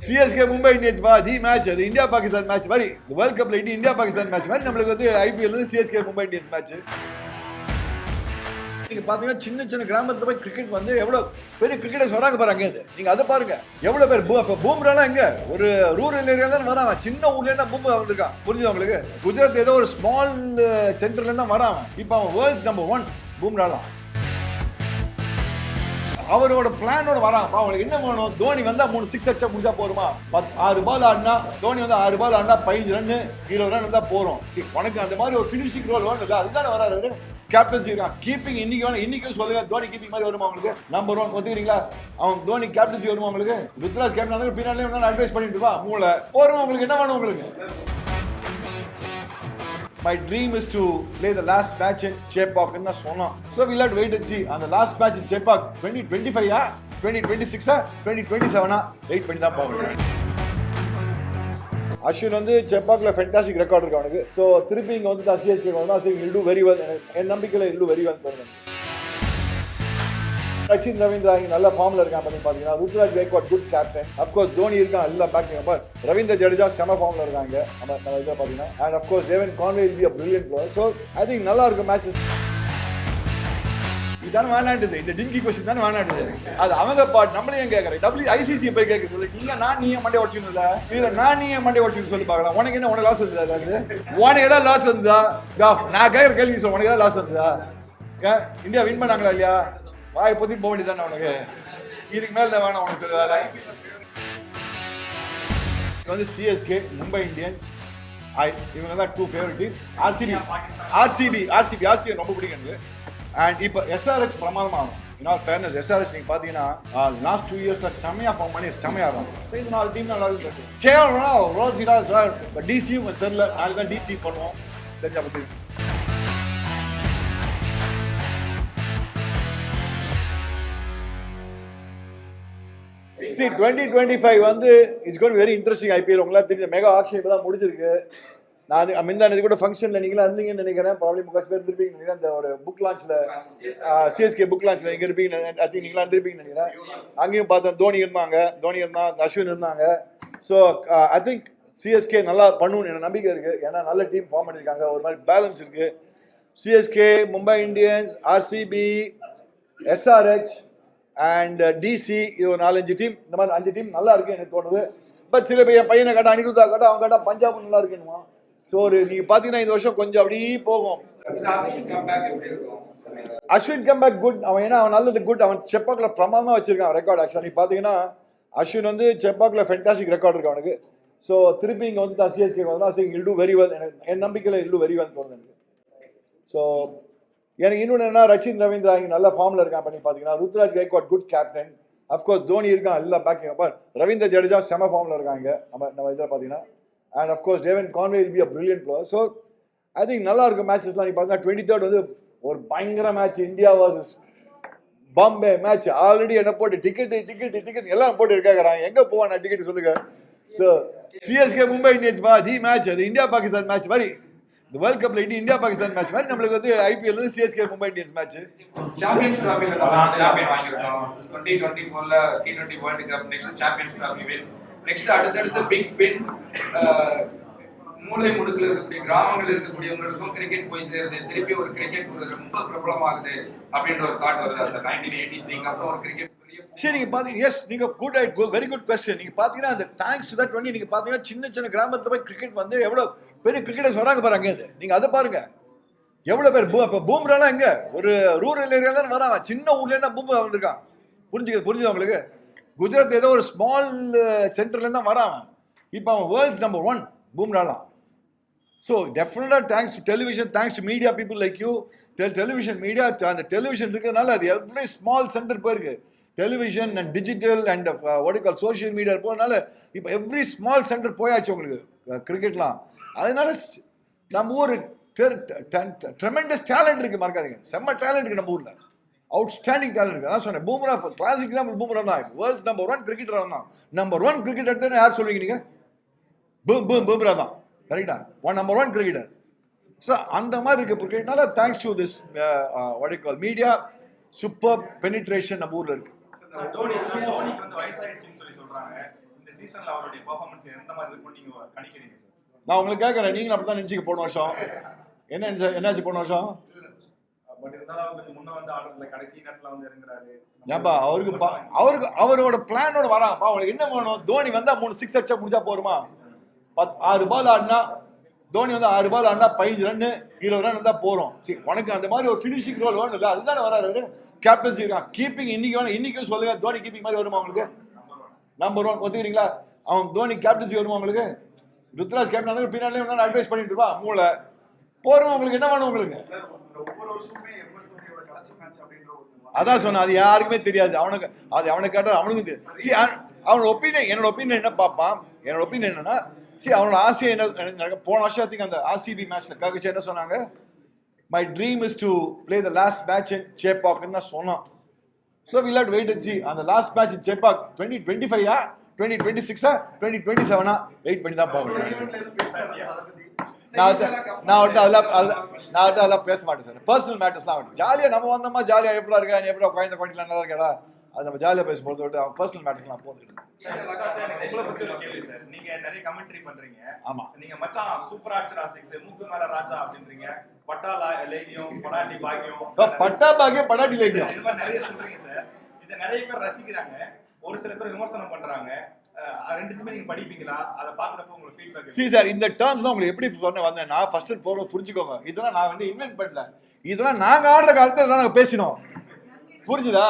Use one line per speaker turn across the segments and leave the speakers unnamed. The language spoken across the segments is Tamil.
சிஎஸ்கே மும்பை இந்தியன்ஸ் பா தி மேட்ச் அது. இந்தியா பாகிஸ்தான் மேட்ச் மாதிரி. வேர்ல்ட் கப்ல இடி இந்தியா பாகிஸ்தான் மேட்ச் மாதிரி நம்மளுக்கு வந்து ஐபிஎல் வந்து சிஎஸ்கே மும்பை இந்தியன்ஸ் மேட்ச் நீங்க பாத்தீங்கன்னா சின்ன சின்ன கிராமத்துல போய் கிரிக்கெட் வந்து எவ்வளவு பெரிய கிரிக்கெட்டர்ஸ் வராங்க பாருங்க இது நீங்க அதை பாருங்க. எவ்வளவு பேர் பூ- அப்ப பூம்ராலாம் எங்க? ஒரு ரூரல் ஏரியால தான் வரான் சின்ன ஊர்ல தான் பூம்ரா வந்திருக்கான். புரிஞ்சுது உங்களுக்கு? குஜராத் ஏதோ ஒரு ஸ்மால் சென்டர்ல தான் வரான் இப்போ அவன் வேர்ல்ட் நம்பர் ஒன் பூம்ராலாம். அவரோட பிளானோட வரான் அவங்களுக்கு என்ன வேணும்? தோனி வந்தா மூணு சிக்ஸ் அடிச்சா முடிஞ்சா போருமா ஆறு பால் ஆடினா தோனி வந்து ஆறு பால் ஆடினா பதினஞ்சு ரன் இருபது ரன் இருந்தா போறோம் சரி, உனக்கு அந்த மாதிரி ஒரு ஃபினிஷிங் ரோல் வேணும் இல்லை அதுதானே வராரு கேப்டன்சி இருக்கான் கீப்பிங் இன்னைக்கு வேணும். இன்னைக்கும் சொல்லுங்க தோனி கீப்பிங் மாதிரி வருமா உங்களுக்கு? நம்பர் ஒன் ஒத்துக்கிறீங்களா? அவன் தோனி கேப்டன்சி வருமா உங்களுக்கு? ருத்ராஜ் கேப்டன் பின்னாலே அட்வைஸ் பண்ணிட்டு இருப்பா மூளை. போறோம் உங்களுக்கு என்ன வேணும் உங்களுக்கு? My dream is to play the last match in சேப்பாக்னு தான் சொன்னான் ஸோ வில் வெயிட் ஜி அந்த last match in Chepauk twenty twenty ஃபைவா twenty twenty சிக்ஸா டுவெண்ட்டி டுவெண்ட்டி செவனா வெயிட் பண்ணி தான் பார்க்கணும் அஸ்வின் வந்து செப்பாக்கில் ஃபென்டாஸ்டிக் ரெக்கார்ட் இருக்கு அவனுக்கு ஸோ திருப்பி இங்கே வந்து சிஎஸ்கே வந்து சிஎஸ்கே டூ வெரி வெல் என் நம்பிக்கையில் இல்லு வெரி வெல் பண்ணுவேன் சச்சின் ரவீந்திரா இங்கே நல்ல ஃபார்மில் இருக்கான் பண்ணி பார்த்தீங்கன்னா Ruturaj Gaikwad good captain of course Dhoni இருக்கான் எல்லாம் பேக்கிங் பட் ரவீந்திர ஜடேஜா செம ஃபார்மில் இருக்காங்க. நம்ம நம்ம இதில் பாத்தீங்கன்னா. And of course Devon Conway will be a brilliant player so I think நல்லா இருக்கும் மேட்சஸ் இதுதான் வேணாண்டுது இந்த டிங்கி கொஸ்டின் தானே வேணாண்டுது அது அவங்க பாட் நம்மளையும் ஏன் கேட்கறேன் டபிள்யூ ஐசிசி போய் கேட்க சொல்லு நீங்க நான் நீ மண்டே உடச்சுன்னு இதுல நான் நீ மண்டே உடச்சுன்னு சொல்லி பார்க்கலாம். உனக்கு என்ன உனக்கு லாஸ் வந்ததா உனக்கு ஏதாவது லாஸ் வந்ததா? நான் கேட்குற கேள்வி சொல்ல. உனக்கு ஏதாவது லாஸ் வந்ததா? ஏன்? இந்தியா வின் பண்ணாங்களா இல்லையா? வாய் பற்றி போக வேண்டியதானே உனக்கு? இதுக்கு மேல வேணாம் உனக்கு சில வேலை. இது வந்து சிஎஸ்கே மும்பை இந்தியன்ஸ் ஐ இவங்க தான் two favourite teams RCB RCB RCB RCB ரொம்ப பிடிக்கும் எனக்கு. அண்ட் இப்போ எஸ்ஆர்எஸ் பிரமாதமாகும். இன்னொரு ஃபேர்னஸ் எஸ்ஆர்எஸ் நீங்கள் பார்த்தீங்கன்னா லாஸ்ட் டூ இயர்ஸில் செமையாக ஃபார்ம் பண்ணி செமையாக இருக்கும் ஸோ இந்த நாலு டீம் நல்லா இருக்கும் கேவலம் ரோல் சீடாக இப்போ டிசி தெரில நாளைக்கு தான் டிசி பண்ணுவோம். தெரிஞ்சா பற்றி சி டுவெண்ட்டி டுவெண்ட்டி ஃபைவ் வந்து it's gonna very interesting IPL உங்களாம் தெரிஞ்ச மெகா ஆக்ஷன் இப்போ தான் முடிஞ்சிருக்கு. நான் முந்தானது கூட ஃபங்க்ஷனில் நீங்களும் இருந்தீங்கன்னு நினைக்கிறேன். ப்ராப்ளம் முக்காசு பேர் இருந்திருப்பீங்க நினைக்கிறேன். அந்த ஒரு புக் லான்ச்சில் சிஎஸ்கே புக் லான்ச்சில் நீங்கள் இருப்பீங்க ஐ திங்க் நீங்களாம் இருந்திருப்பீங்கன்னு நினைக்கிறேன். அங்கேயும் பார்த்தேன் தோனி இருந்தாங்க. தோனி இருந்தான் அஸ்வின் இருந்தாங்க. ஸோ ஐ திங்க் சிஎஸ்கே நல்லா பண்ணுன்னு எனக்கு நம்பிக்கை இருக்குது ஏன்னா நல்ல டீம் ஃபார்ம் பண்ணியிருக்காங்க. ஒரு மாதிரி பேலன்ஸ் இருக்குது CSK Mumbai Indians RCB SRH and DC uh, இது ஒரு நாலஞ்சு டீம் இந்த மாதிரி அஞ்சு டீம் நல்லா இருக்கு எனக்கு தோணுது. பட் சில பேர் என் பையனை கேட்டால் அனிருத்தா கேட்டா அவன் கேட்டா பஞ்சாப் நல்லா இருக்குன்னுமா ஸோ ஒரு நீங்க பாத்தீங்கன்னா இந்த வருஷம் கொஞ்சம் அப்படியே போகும். அஸ்வின் கம்பேக் குட் அவன் ஏன்னா அவன் நல்லது குட் அவன் செப்பாக்கில் பிரமாதமாக வச்சிருக்கான் ரெக்கார்ட் ஆக்சுவலி நீ அஸ்வின் வந்து செப்பாக்கில் ஃபென்டாஸ்டிக் ரெக்கார்ட் இருக்கு அவனுக்கு. ஸோ திருப்பி இங்கே வந்து சிஎஸ்கே வந்து சரி இல் டூ வெரி வெல் என் நம்பிக்கையில் இல் டூ வெரி வெல் தோணுது எனக்கு. ஸோ எனக்கு இன்னொன்று என்ன ரச்சின் ரவீந்திரா இங்கே நல்ல ஃபார்மில் இருக்கான் பண்ணி பார்த்தீங்கன்னா Ruturaj Gaikwad good captain of course Dhoni இருக்கான் எல்லாம் பேக்கிங் அப்போ ரவீந்திர ஜடேஜா செம ஃபார்மில் இருக்காங்க நம்ம நம்ம இதில் பார்த்தீங்கன்னா and of course Devon Conway will be a brilliant player so I think நல்லா இருக்கும் மேட்சஸ்லாம் நீ பார்த்தீங்கன்னா டுவெண்ட்டி தேர்ட் வந்து ஒரு பயங்கர match India versus Bombay match already என்ன போட்டு டிக்கெட்டு டிக்கெட் டிக்கெட் எல்லாம் போட்டு இருக்காங்க எங்கே போவான் நான் டிக்கெட் சொல்லுங்க. ஸோ சிஎஸ்கே மும்பை இந்தியன்ஸ் பா தி மேட்ச் அது இந்தியா பாகிஸ்தான் மேட்ச் மாதிரி இந்த வேர்ல்ட் கப்ல இடி இந்தியா பாகிஸ்தான் மேட்ச் மாதிரி நம்மளுக்கு வந்து ஐபிஎல் வந்து CSK Mumbai Indians match
champions டிராஃபில நம்ம சாம்பியன் வாங்கிருக்கோம் டுவெண்ட்டி டுவெண்ட்டி ஃபோர்ல T twenty world cup next champions trophy win next அடுத்தடுத்து பிக் வின் மூளை முடுக்கில் இருக்கக்கூடிய கிராமங்கள் இருக்கக்கூடியவங்களுக்கும் கிரிக்கெட் போய் சேருது. திருப்பி ஒரு கிரிக்கெட் ஒரு ரொம்ப பிரபலமாகுது அப்படின்ற ஒரு தாட் வருதா சார். நைன்டீன் எயிட்டி த்ரீக்கு அப்புறம் ஒரு கிரிக்கெட்
சரி நீங்க பாத்தீங்க எஸ் நீங்க குட் வெரி குட் கொஸ்டின் நீங்க பாத்தீங்கன்னா அந்த தேங்க்ஸ் டு தட் வந்து நீங்க பாத்தீங்கன்னா சின்ன சின்ன கிராமத்துல போய் கிரிக்கெட் வந்து எவ்வளவு பெரிய கிரிக்கெட்டர்ஸ் வராங்க பாருங்க அங்கேருந்து நீங்க அதை பாருங்க. எவ்வளவு பேர் பூ- இப்போ பூம்ராலாம் எங்க? ஒரு ரூரல் ஏரியால தான் வரான் சின்ன ஊர்ல இருந்து தான் பூம்ரா வந்திருக்கான். புரிஞ்சுக்க புரிஞ்சுது உங்களுக்கு? குஜராத் ஏதோ ஒரு ஸ்மால் சென்டர்லேருந்து தான் வரான் இப்போ அவன் வேர்ல்ட்ஸ் நம்பர் ஒன் பூம்ராலாம். ஸோ டெஃபினட்டாக thanks to television thanks to media people like you television media அந்த டெலிவிஷன் இருக்கிறதுனால அது எவ்ரி ஸ்மால் சென்டர் போயிருக்கு. டெலிவிஷன் அண்ட் டிஜிட்டல் அண்ட் ஒடிக்கால் சோஷியல் மீடியா போனால இப்போ எவ்ரி ஸ்மால் சென்டர் போயாச்சு உங்களுக்கு. கிரிக்கெட்லாம் அதனால நம்ம ஊர் ட்ரெமெண்டஸ் டேலண்ட் இருக்குது மறக்காதீங்க. செம்ம டேலண்ட் இருக்குது நம்ம ஊரில். அவுட்ஸ்டாண்டிங் டேலண்ட் இருக்குது அதான் சொன்னேன் பூம்ரா கிளாசிக் எக்ஸாம்பிள் பூம்ரா தான். வேர்ல்ட்ஸ் நம்பர் ஒன் கிரிக்கெட்டர் தான். நம்பர் ஒன் கிரிக்கெட் எடுத்து யார் சொல்லுவீங்க நீங்கள் பூம் பூம் பூம்ரா தான். கரெக்டா one number one cricketer so அந்த மாதிரி இருக்க கிரிக்கெட்னால தேங்க்ஸ் டு திஸ் கால் மீடியா சூப்பர் பெனிட்ரேஷன் நம்ம ஊரில் இருக்குது
தோனி தோனிக்கு வந்து வயசாயிடுச்சுன்னு சொல்லி சொல்றாங்க. இந்த
சீசன்ல அவருடைய பெர்ஃபார்மன்ஸ் எந்த மாதிரி இருக்கும்னு நீங்க கணிக்கிறீங்க சார்
நான் உங்களுக்கு கேட்கறேன். நீங்களும் அப்படிதான் நினைச்சீங்க போன வருஷம். என்ன என்னாச்சு போன வருஷம்? அவருக்கு பா- அவருக்கு அவரோட பிளானோட வராங்கப்பா அவங்களுக்கு என்ன வேணும்? தோனி வந்தா மூணு சிக்ஸ் அடிச்சா முடிஞ்சா போருமா? பத் ஆறு பால் ஆடினா தோனி வந்து ஆறு பால் ஆடினா பதினஞ்சு ரன் இருபது ரன் இருந்தால் போகிறோம் சரி உனக்கு அந்த மாதிரி ஒரு ஃபினிஷிங் ரோல் வேணும் இல்லை அதுதானே வராரு அவரு. கேப்டன்சி கீப்பிங் இன்னைக்கு வேணும். இன்றைக்கும் சொல்லுங்க. தோனி கீப்பிங் மாதிரி வருமா அவங்களுக்கு நம்பர் ஒன் ஒத்துக்கிறீங்களா? அவன் தோனி கேப்டன்சி வருமா அவங்களுக்கு ருத்ராஜ் கேப்டன் பின்னாலே வந்து அட்வைஸ் பண்ணிட்டு இருப்பா. மூளை. போறோம் உங்களுக்கு என்ன வேணும் உங்களுக்கு? அதான் சொன்ன அது யாருக்குமே தெரியாது. அவனுக்கு அது அவனை கேட்டால் அவனுக்கும் தெரியும் அவனோட ஒப்பீனியன் என்னோட ஒப்பீனியன் என்ன பார்ப்பான் என்னோட ஒப்பீனியன் என்னன்னா சி அவனோட ஆசை என்ன நடக்க- போன வருஷத்துக்கு அந்த ஆர்சிபி மேட்ச்ல ககச்சு என்ன சொன்னாங்க? My dream is to play the last match in ஜேபாக்னு தான் சொன்னான். So will had wait and அந்த last match in Chepauk twenty twenty ஃபைவா twenty twenty சிக்ஸா டுவெண்ட்டி டுவெண்ட்டி செவனா வெயிட் பண்ணி தான் போகணும் நான் வந்து- நான் அதெல்லாம் அதெல்லாம் நான் வந்து அதெல்லாம் பேச மாட்டேன் சார். பர்சனல் மேட்டர்ஸ்லாம் ஆகட்டும் ஜாலியாக நம்ம வந்தோமா ஜாலியாக எப்படா இருக்கா எப்படா குழந்தை குழந்தைலாம் நல்லா இருக்கடா அது நம்ம ஜாலியாக பேச போகிறத விட்டு அவன் பர்சனல் மேட்டர்ஸ்லாம்
கேள்வி சார். நீங்க நிறைய கமெண்ட்ரி பண்றீங்க.
ஆமா.
நீங்க மச்சான் சூப்பர் ஆச்சரா சிக்ஸ் மூக்கு மேல ராஜா அப்படின்றீங்க. பட்டாலா லேகியம் படாட்டி பாக்கியம்.
பட்டா பாக்கியம் படாட்டி லேக்கியம்
இது மாதிரி நிறைய சொல்றீங்க சார். இதை நிறைய பேர் ரசிக்கிறாங்க. ஒரு சில பேர் விமர்சனம் பண்றாங்க. நீங்க
சி சார் இந்த டேர்ம்ஸ்லாம் உங்களுக்கு எப்படி சொன்ன வந்தேன். நான் ஃபர்ஸ்ட் போகிற புரிஞ்சுக்கோங்க. இதெல்லாம் நான் வந்து இன்வென்ட் பண்ணல. இதெல்லாம் நாங்கள் ஆடுற காலத்தில் தான் நாங்கள் பேசினோம். புரிஞ்சுதா?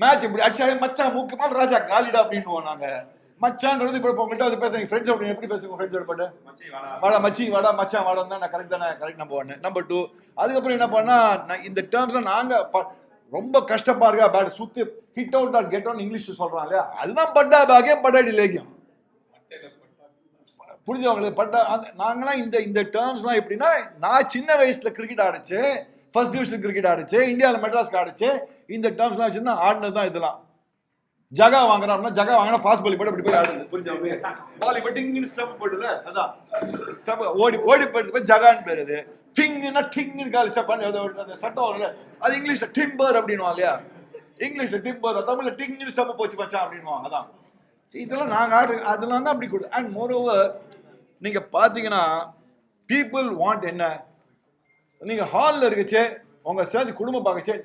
மேட்ச் இப்படி அடிச்சாலே மச்சான் மூக்கு மாதிரி ராஜா காலிடா அப்படின்னுவோம் நாங்கள் மச்சான்றது இப்போ உங்கள்கிட்ட வந்து பேசுறீங்க ஃப்ரெண்ட்ஸ் அப்படி எப்படி பேசுங்க ஃப்ரெண்ட்ஸோட பாட்டு? வாடா. மச்சி வாடா மச்சான் வாடா தான் நான் கரெக்ட் தானே கரெக்ட் நம்பர் ஒன்று நம்பர் டூ அதுக்கப்புறம் என்ன பண்ணா இந்த டேர்ம்ஸ் நாங்க ப- ரொம்ப கஷ்டப்பாருங்க பேட் சுத்தி hit out or get out English சொல்றான் இல்லையா? அதுதான் பட்டா பாக்கியம் பட்டாடி லேக்கியம் புரிஞ்சு உங்களுக்கு? பட்டா நாங்களாம் இந்த இந்த டேர்ம்ஸ்லாம் எப்படின்னா நான் சின்ன வயசுல கிரிக்கெட் ஆடிச்சு. ஃபர்ஸ்ட் டிவிஷன் கிரிக்கெட் ஆடிச்சு இந்தியாவில் மெட்ராஸ்க்கு ஆடிச்சு. இந்த டேர்ம்ஸ்லாம் வச்சுருந்தா ஆடினது தான் இதெல்லாம். ஜகா வாங்குறான்னா ஜகா வாங்கினா ஃபாஸ்ட் பாலி போட்டு இப்படி போய் ஆடுது புரிஞ்சவங்க பாலி போட்டு டிங்னு ஸ்டெப் போடுது அதான். ஸ்டெப் ஓடி ஓடி போயிட்டு போய் ஜகான்னு பேர் இது டிங்குன்னா டிங்குன்னு காலி ஸ்டெப் பண்ணி அது அந்த சட்டம் வரும்ல. அது இங்கிலீஷில் டிம்பர் அப்படின்னுவான் இல்லையா? இங்கிலீஷில் டிம்பர் தமிழில் டிங்குன்னு ஸ்டெப் போச்சு மச்சான் அப்படின்னுவான் அதான். இதெல்லாம் நாங்கள் ஆடு அதெல்லாம் தான் அப்படி கொடு. அண்ட் மோர் ஓவர் நீங்கள் பார்த்தீங்கன்னா பீப்புள் வாண்ட் என்ன? நீங்கள் ஹாலில் இருக்கச்சே உங்கள் சேர்ந்து குடும்பம் பார்க்கச்சே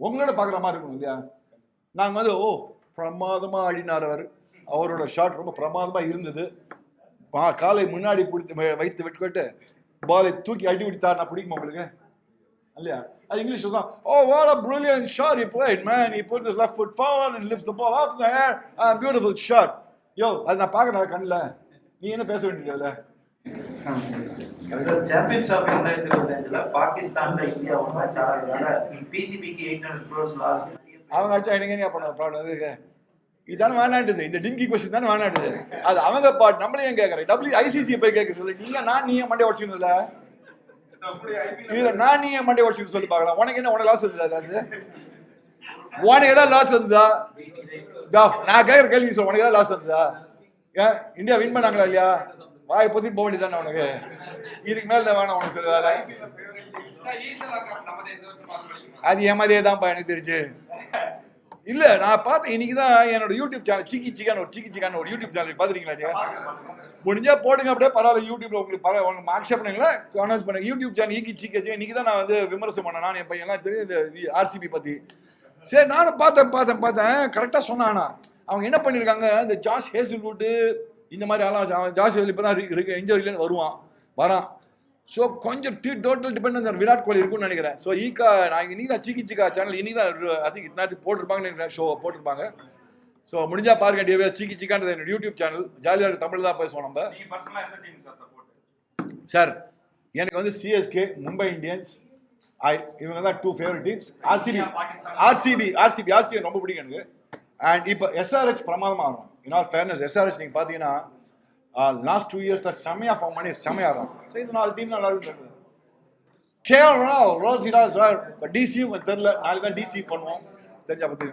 உங்களோட பார்க்குற மாதிரி இருக்கணும் இல்லையா? நாங்கள் வந்து ஓ பிரமாதமாக ஆடினார் அவர். அவரோட ஷாட் ரொம்ப பிரமாதமாக இருந்தது. பா காலை முன்னாடி பிடித்து வைத்து விட்டுக்கிட்டு பாலை தூக்கி அடி விடுத்தார் நான் பிடிக்குமா உங்களுக்கு? இல்லையா? அது இங்கிலீஷ் தான் ஓ what a brilliant shot he played man he put this left foot forward and lifts the ball up in the air. Uh, beautiful யோ அது நான் பார்க்குறேன் கண்ணில். நீ என்ன பேச வேண்டியதில்ல
சாம்பியன்ஸ் ஆஃப் ரெண்டாயிரத்தி பாகிஸ்தான்ல மேட்ச் பிசிபிக்கு எயிட் ஹண்ட்ரட் க்ரோஸ் லாஸ்
அவங்க அடிச்சா எனக்கு என்ன பண்ண ப்ராப்ளம் அது இதானே வேணாண்டுது இந்த டிங்கி கொஸ்டின் தானே வேணாண்டுது அது அவங்க பாட் நம்மளே ஏன் கேட்கறேன் டபிள்யூ ஐசிசி போய் கேட்க சொல்லு. நீங்க நான் நீ ஏன் மண்டே உடச்சுன்னு இதுல நான் நீ ஏன் மண்டே உடச்சுன்னு சொல்லி பார்க்கலாம். உனக்கு என்ன உனக்கு லாஸ் வந்ததா அது? உனக்கு ஏதாவது லாஸ் வந்ததா? நான் கேட்கற கேள்வி சொல்ல. உனக்கு ஏதாவது லாஸ் வந்ததா? ஏன்? இந்தியா வின் பண்ணாங்களா இல்லையா? வாய் பத்தி போக வேண்டியதானே உனக்கு? இதுக்கு மேல வேணாம் உனக்கு சொல்ல வேலை. அது எமதே தான்ப்பா எனக்கு தெரிஞ்சு. இல்ல நான் பார்த்தேன் இன்னைக்கு தான் என்னோட யூடியூப் சேனல் சிக்கி சிக்கான ஒரு சிக்கி சிக்கான ஒரு யூடியூப் சேனல் பார்த்துருக்கீங்களா முடிஞ்சா போடுங்க அப்படியே பரவாயில்ல யூடியூப்ல உங்களுக்கு பரவாயில்ல உங்களுக்கு ஆக்செப்ட் பண்ணுங்களா அனௌன்ஸ் பண்ணுங்க. யூடியூப் சேனல் ஈக்கி சிக்கி இன்னைக்கு தான் நான் வந்து விமர்சனம் பண்ணேன். நான் என் பையன்லாம் தெரியும் இந்த ஆர்சிபி பத்தி. சரி நானும் பார்த்தேன் பார்த்தேன் பார்த்தேன். கரெக்டாக சொன்னானா அவங்க என்ன பண்ணியிருக்காங்க இந்த ஜாஸ் ஹேசல்வுட்டு இந்த மாதிரி ஆளாம் அவன் ஜாஸ் ஹேசல் இப்போ தான் இன்ஜுரியிலேருந்து வருவான். வரான் ஸோ கொஞ்சம் tea total depend on Virat Kohli இருக்கும்னு நினைக்கிறேன். ஸோ ஈகா நான் இன்னைக்கு தான் சிக்கி சிக்கா சேனல் இன்னைக்கு தான் திங்க் இத்தனாத்தி போட்டிருப்பாங்கன்னு நினைக்கிறேன். ஷோ போட்டிருப்பாங்க. ஸோ முடிஞ்சா பாருங்க டிவிஎஸ் சிக்கி சிக்கான்றது என்னோட யூடியூப் சேனல் ஜாலியாக இருக்கு தமிழ் தான் பேசுவோம் நம்ம.
சார்
எனக்கு வந்து சிஎஸ்கே மும்பை இந்தியன்ஸ் ஐ இவங்க தான் two favourite teams RCB RCB RCB RCB ரொம்ப பிடிக்கும் எனக்கு. அண்ட் இப்போ எஸ்ஆர்ஹெச் பிரமாதமாக ஆடுறோம் இன் ஆல் ஃபேர்னஸ் எஸ்ஆர்ஹெச் நீங்கள் பார்த்தீங்கன்னா லாஸ்ட் டூ இயர்ஸில் செம்மையாக ஃபார்ம் பண்ணி செம்மையாக இருக்கும் ஸோ இது நாலு டீம் நல்லா இருக்கு கேஎல் ரோல் சீடா சார் டிசியும் தெரில நாளைக்கு தான் டிசி பண்ணுவோம். தெரிஞ்சா பற்றி